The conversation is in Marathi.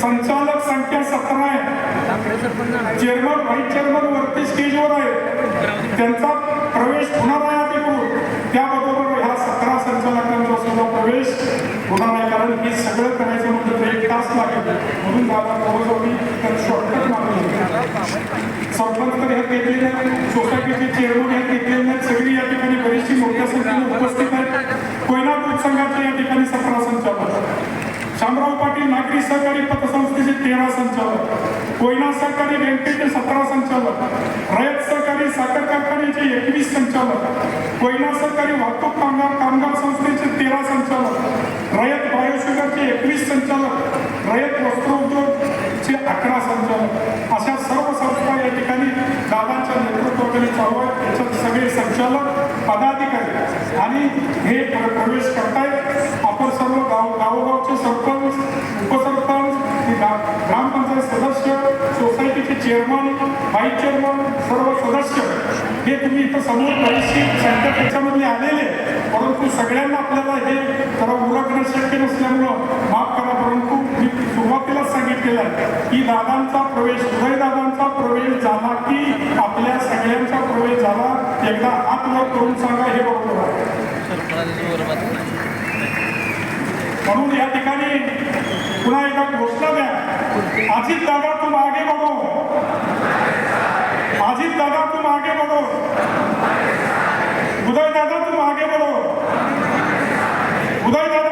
संचालक संख्या सतरा आहे. चेअरमन व्हाईस चेअरमन वरती स्टेजवर आहे. त्यांचा प्रवेश होणार आहे अधिकृत त्याबरोबर ह्या सतरा संचालकांचा सुद्धा प्रवेश होणार आहे. कारण हे सगळं करायचं म्हणजे तर एक तास लागेल. म्हणून दादा जवळजवळ तर शॉर्टकट मागवलं सरपंच तर ह्या घेतले सोसायटीचे चेअरमन ह्या घेतलेले सगळी या ठिकाणी बरीचशी मोठ्या संख्येने उपस्थित आहेत कोयना दूध संघाचे या ठिकाणी सतरा संचालक रामराव पाटील नागरी सहकारी पतसंस्थेचे तेरा संचालक कोयना सहकारी बँकेचे सतरा संचालक रयत सहकारी साखर कारखान्याचे एकवीस संचालक कोयना सहकारी वाहतूक कामगार कामगार संस्थेचे तेरा संचालक रयत बायोशुगरचे एकवीस संचालक रयत वस्त्रोद्योगचे अकरा संचालक. अशा सर्व संस्था या ठिकाणी दादांच्या नेतृत्वाखाली चालू आहेत. त्याच्यात सगळे संचालक पदाधिकारी आणि हे प्रवेश करतायत. आपण सर्व गाव गावोगाव चेअरमन व्हाईस चेअरमन सर्व सदस्य हे तुम्ही इथं समोर बरीचशी संख्या त्याच्यामधले आलेले परंतु सगळ्यांना आपल्याला हे जरा उरकणं शक्य नसल्यामुळं माफ करा परंतु मी सुरुवातीलाच सांगितलेलं आहे की दादांचा प्रवेश उदयदादांचा प्रवेश झाला की आपल्या सगळ्यांचा प्रवेश झाला. एकदा हात वर करून सांगा हे बरोबर आहे. म्हणून या ठिकाणी पुन्हा एकदा घोषणा द्या. अजित दादा तू मागे बघू. आगे बढ़ो उदय दादा तुम आगे बढ़ो उदय दादा